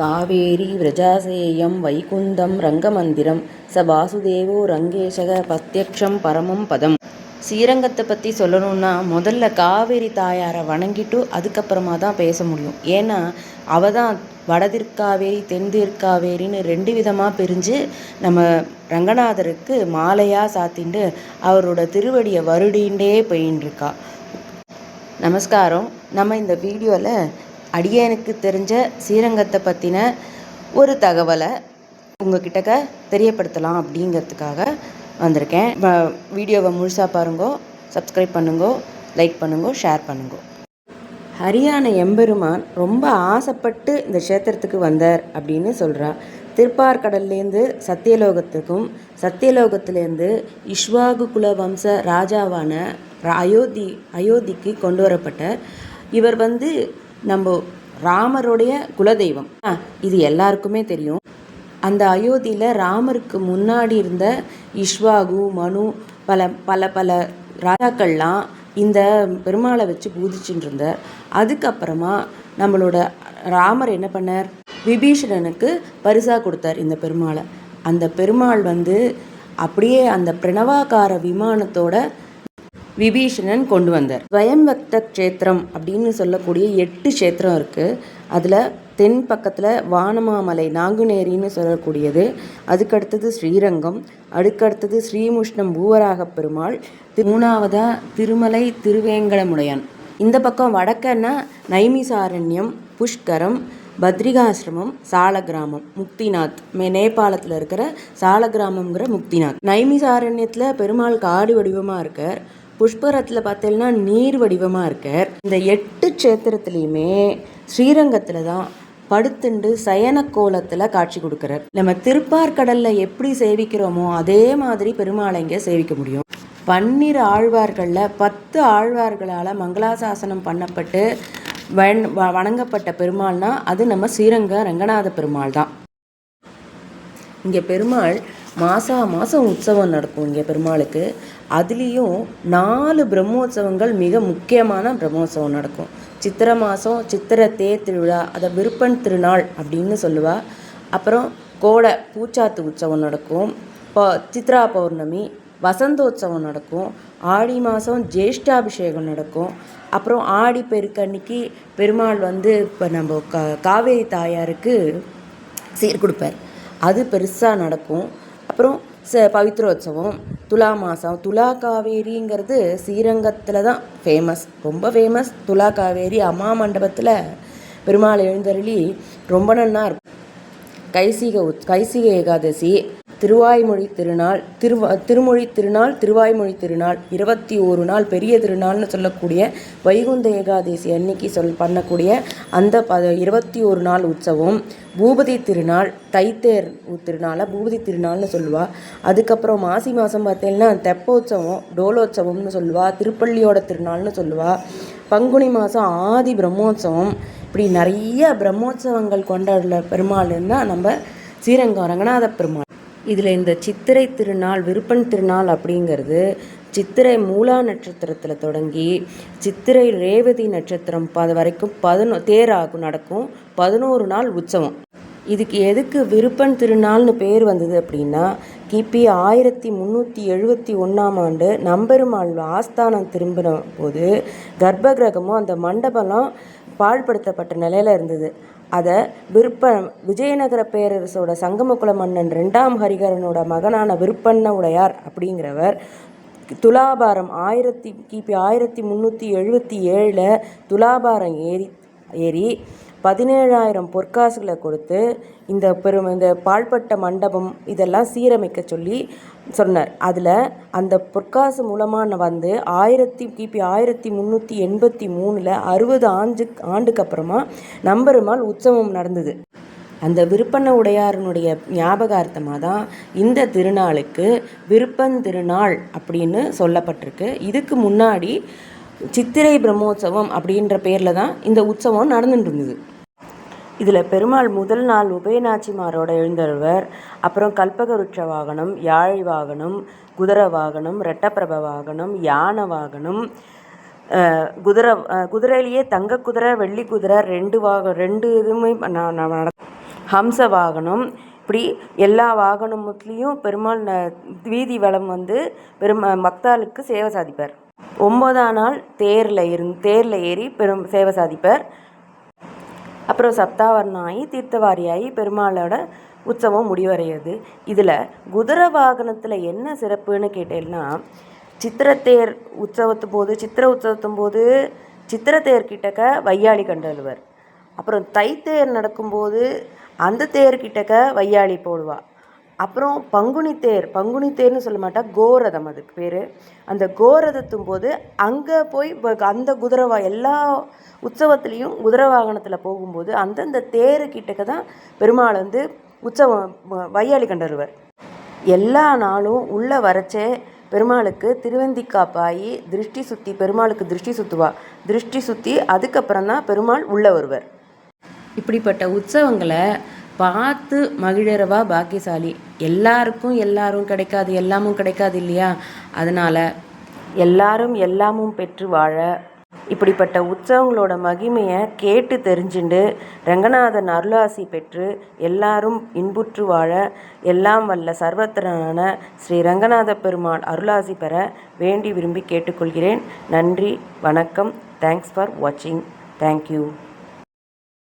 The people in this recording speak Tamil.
காவேரி விரஜாசேயம் வைகுந்தம் ரங்கமந்திரம் ச வாசுதேவோ ரங்கேசக பத்யக்ஷம் பரமம் பதம். ஸ்ரீரங்கத்தை பற்றி சொல்லணும்னா முதல்ல காவேரி தாயாரை வணங்கிட்டு அதுக்கப்புறமா தான் பேச முடியும். ஏன்னா அவ தான் வடதிற்காவேரி தென்திற்காவேரின்னு ரெண்டு விதமாக பிரிஞ்சு நம்ம ரங்கநாதருக்கு மாலையாக சாத்திண்டு அவரோட திருவடியை வருடிண்டே போயின்னு இருக்கா நமஸ்காரம். நம்ம இந்த வீடியோவில் அடியனுக்கு தெரிஞ்ச ஸ்ரீரங்கத்தை பற்றின ஒரு தகவலை உங்ககிட்டக்க தெரியப்படுத்தலாம் அப்படிங்கிறதுக்காக வந்திருக்கேன். வீடியோவை முழுசாக பாருங்கோ சப்ஸ்கிரைப் பண்ணுங்கோ லைக் பண்ணுங்கோ ஷேர் பண்ணுங்கோ. ஹரியான எம்பெருமான் ரொம்ப ஆசைப்பட்டு இந்த க்ஷேத்திரத்துக்கு வந்தார் அப்படின்னு சொல்கிறா திருப்பார்கடல்லேருந்து சத்தியலோகத்துக்கும் சத்தியலோகத்திலேருந்து இஷ்வாகு குல வம்ச ராஜாவான ரா- அயோத்தி அயோத்திக்கு கொண்டு வரப்பட்டார். இவர் வந்து நம்ம ராமருடைய குலதெய்வம். இது எல்லாருக்குமே தெரியும். அந்த அயோத்தியில் ராமருக்கு முன்னாடி இருந்த இஷ்வாகு மனு பல பல பல ராஜாக்கள்லாம் இந்த பெருமாளை வச்சு பூதிச்சுட்டு இருந்தார் அதுக்கப்புறமா நம்மளோட ராமர் என்ன பண்ணார்? விபீஷணனுக்கு பரிசாக கொடுத்தார் இந்த பெருமாளை. அந்த பெருமாள் வந்து அப்படியே அந்த பிரணவாகார விமானத்தோட விபீஷணன் கொண்டு வந்தார். ஸ்வயம்பக்த க்ஷேத்திரம் அப்படின்னு சொல்லக்கூடிய எட்டு க்ஷேத்திரம் இருக்குது அதில் தென் பக்கத்தில் வானமாமலை நாங்குநேரின்னு சொல்லக்கூடியது. அதுக்கடுத்தது ஸ்ரீரங்கம் அதுக்கடுத்தது ஸ்ரீமுஷ்ணம் பூவராக பெருமாள் மூணாவதாக மூணாவதா திருமலை திருவேங்கடமுடையான். இந்த பக்கம் வடக்கன்னா நைமிசாரண்யம் புஷ்கரம் பத்ரிகாசிரமம் சாலகிராமம் முக்திநாத். மே நேபாளத்தில் இருக்கிற சாலக்கிராமம்ங்கிற முக்திநாத். நைமிசாரண்யத்தில் பெருமாள் காடு வடிவமாக இருக்கார். புஷ்பரத்தில் பார்த்தீங்கன்னா நீர் வடிவமாக இருக்கார். இந்த எட்டு க்ஷேத்திரத்துலேயுமே ஸ்ரீரங்கத்தில் தான் படுத்துண்டு சயன கோலத்தில் காட்சி கொடுக்குறார். நம்ம திருப்பார்கடலில் எப்படி சேவிக்கிறோமோ அதே மாதிரி பெருமாளை இங்கே சேவிக்க முடியும். பன்னிரு ஆழ்வார்களில் பத்து ஆழ்வார்களால் மங்களாசாசனம் பண்ணப்பட்டு வண் வ- வணங்கப்பட்ட பெருமாள்னா அது நம்ம ஸ்ரீரங்க ரங்கநாத பெருமாள் தான். இங்கே பெருமாள் மாசா மாதம் உற்சவம் நடக்கும் இங்கே பெருமாளுக்கு. அதுலேயும் நாலு பிரம்மோற்சவங்கள் மிக முக்கியமான பிரம்மோற்சவம் நடக்கும். சித்திர மாதம் சித்திர தேர் திருவிழா அதை விருப்பன் திருநாள் அப்படின்னு சொல்லுவா. அப்புறம் கோடை பூச்சாத்து உற்சவம் நடக்கும். இப்போ சித்ரா பௌர்ணமி வசந்தோத்சவம் நடக்கும். ஆடி மாதம் ஜேஷ்டாபிஷேகம் நடக்கும். அப்புறம் ஆடி பெருக்கன்னைக்கு பெருமாள் வந்து இப்போ நம்ம கா காவேரி தாயாருக்கு சீர் கொடுப்பார். அது பெருசாக நடக்கும். அப்புறம் ச பவித்ரோத்சவம் துலா மாதம் துலா காவேரிங்கிறது ஸ்ரீரங்கத்தில் தான் ஃபேமஸ் ரொம்ப ஃபேமஸ் துலா காவேரி அம்மா மண்டபத்தில் பெருமாள் எழுந்தருளி ரொம்ப நன்னா இருக்கும். கைசிக உத் கைசிக ஏகாதசி திருவாய்மொழி திருநாள் திருவ திருமொழி திருநாள் திருவாய்மொழி திருநாள் இருபத்தி ஒரு நாள் பெரிய திருநாள்னு சொல்லக்கூடிய வைகுந்த ஏகாதசி அன்னைக்கு சொல் பண்ணக்கூடிய அந்த ப இருபத்தி ஒரு நாள் உற்சவம் பூபதி திருநாள் தைத்தேர் திருநாளை பூபதி திருநாள்னு சொல்லுவா. அதுக்கப்புறம் மாசி மாதம் பார்த்தீங்கன்னா தெப்போற்சவம் டோலோற்சவம்னு சொல்லுவா திருப்பள்ளியோட திருநாள்னு சொல்லுவா. பங்குனி மாதம் ஆதி பிரம்மோற்சவம். இப்படி நிறைய பிரம்மோற்சவங்கள் கொண்டாடுற பெருமாள்னா நம்ம ஸ்ரீரங்கம் ரங்கநாத பெருமாள். இதில் இந்த சித்திரை திருநாள் விருப்பன் திருநாள் அப்படிங்கிறது சித்திரை மூலா நட்சத்திரத்தில் தொடங்கி சித்திரை ரேவதி நட்சத்திரம் அது வரைக்கும் பதினோ தேராகும் நடக்கும் பதினோரு நாள் உற்சவம். இதுக்கு எதுக்கு விருப்பன் திருநாள்னு பேர் வந்தது அப்படின்னா கிபி ஆயிரத்தி முந்நூற்றி எழுபத்தி ஒன்றாம் ஆண்டு நம்பெருமாள் ஆஸ்தானம் திரும்பின போது கர்ப்பகிரகமும் அந்த மண்டபம்லாம் பாழ்படுத்தப்பட்ட நிலையில் இருந்தது. அதை விருப்ப விஜயநகர பேரரசோட சங்கமகுல மன்னன் ரெண்டாம் ஹரிகரனோட மகனான விருப்பண்ண உடையார் அப்படிங்கிறவர். துலாபாரம் ஆயிரத்தி கிபி ஆயிரத்தி முந்நூற்றி எழுபத்தி ஏழில் துலாபாரம் ஏறி ஏறி பதினேழாயிரம் பொற்காசுகளை கொடுத்து இந்த பெரும் இந்த பாழ்பட்ட மண்டபம் இதெல்லாம் சீரமைக்க சொல்லி சொன்னார். அதில் அந்த பொற்காசு மூலமாக வந்து ஆயிரத்தி கிபி ஆயிரத்தி முந்நூற்றி எண்பத்தி மூணில் அறுபது ஆண்டு ஆண்டுக்கு அப்புறமா நம்பெருமாள் உற்சவம் நடந்தது. அந்த விருப்பண்ண உடையாரனுடைய ஞாபகார்த்தமாக தான் இந்த திருநாளுக்கு விருப்பன் திருநாள் அப்படின்னு சொல்லப்பட்டிருக்கு. இதுக்கு முன்னாடி சித்திரை பிரம்மோற்சவம் அப்படின்ற பேரில் தான் இந்த உற்சவம் நடந்துட்டு இருந்தது. இதில் பெருமாள் முதல் நாள் உபயநாச்சிமாரோட எழுந்தருவர். அப்புறம் கல்பகருட்ச வாகனம் யாழை வாகனம் குதிரை வாகனம் ரெட்டப்பிரப வாகனம் யானை வாகனம் குதிரை குதிரையிலேயே தங்க குதிரை வெள்ளி குதிரை ரெண்டு வாக ரெண்டு இதுவுமே நட ஹம்ச வாகனம். இப்படி எல்லா வாகனமுத்துலேயும் பெருமாள் ந வீதி வளம் வந்து பெருமா பக்தாளுக்கு சேவை சாதிப்பார். ஒன்பதாம் நாள் தேரில் இருந் தேரில் ஏறி பெரும் சேவை சாதிப்பார். அப்புறம் சப்தாவர்ணாயி தீர்த்தவாரியாகி பெருமாளோட உற்சவம் முடிவடையுது. இதில் குதிரை வாகனத்தில் என்ன சிறப்புன்னு கேட்டேன்னா சித்திரத்தேர் உற்சவத்து போது சித்திர உற்சவத்தும் போது சித்திரத்தேர் கிட்டக்க வையாளி கண்டழுவர். அப்புறம் தைத்தேர் நடக்கும்போது அந்த தேர் கிட்டக்க வையாளி போடுவாள் அப்புறம் பங்குனி தேர் பங்குனி தேர்னு சொல்ல மாட்டா கோரதம் அதுக்கு பேர். அந்த கோரதத்தும் போது அங்கே போய் அந்த குதிரவா எல்லா உற்சவத்துலேயும் குதிரை வாகனத்தில் போகும்போது அந்தந்த தேரு கிட்டக்க தான் பெருமாள் வந்து உற்சவம் வ- வையாளி கண்டருவர். எல்லா நாளும் உள்ளே வரைச்சே பெருமாளுக்கு திருவந்திக்காப்பாயி திருஷ்டி சுற்றி பெருமாளுக்கு திருஷ்டி சுற்றுவா திருஷ்டி சுற்றி அதுக்கப்புறம் தான் பெருமாள் உள்ளே வருவர். இப்படிப்பட்ட உற்சவங்களை பார்த்து மகிழறவா பாக்கியசாலி. எல்லாருக்கும் எல்லாரும் கிடைக்காது எல்லாமும் கிடைக்காது இல்லையா? அதனால் எல்லாரும் எல்லாமும் பெற்று வாழ. இப்படிப்பட்ட உற்சவங்களோட மகிமையை கேட்டு தெரிஞ்சுண்டு ரங்கநாதன் அருளாசி பெற்று எல்லாரும் இன்புற்று வாழ. எல்லாம் வல்ல சர்வத்திரனான ஸ்ரீ ரங்கநாத பெருமாள் அருளாசி பெற வேண்டி விரும்பி கேட்டுக்கொள்கிறேன். நன்றி வணக்கம். தேங்க்ஸ் ஃபார் வாட்சிங் தேங்க்யூ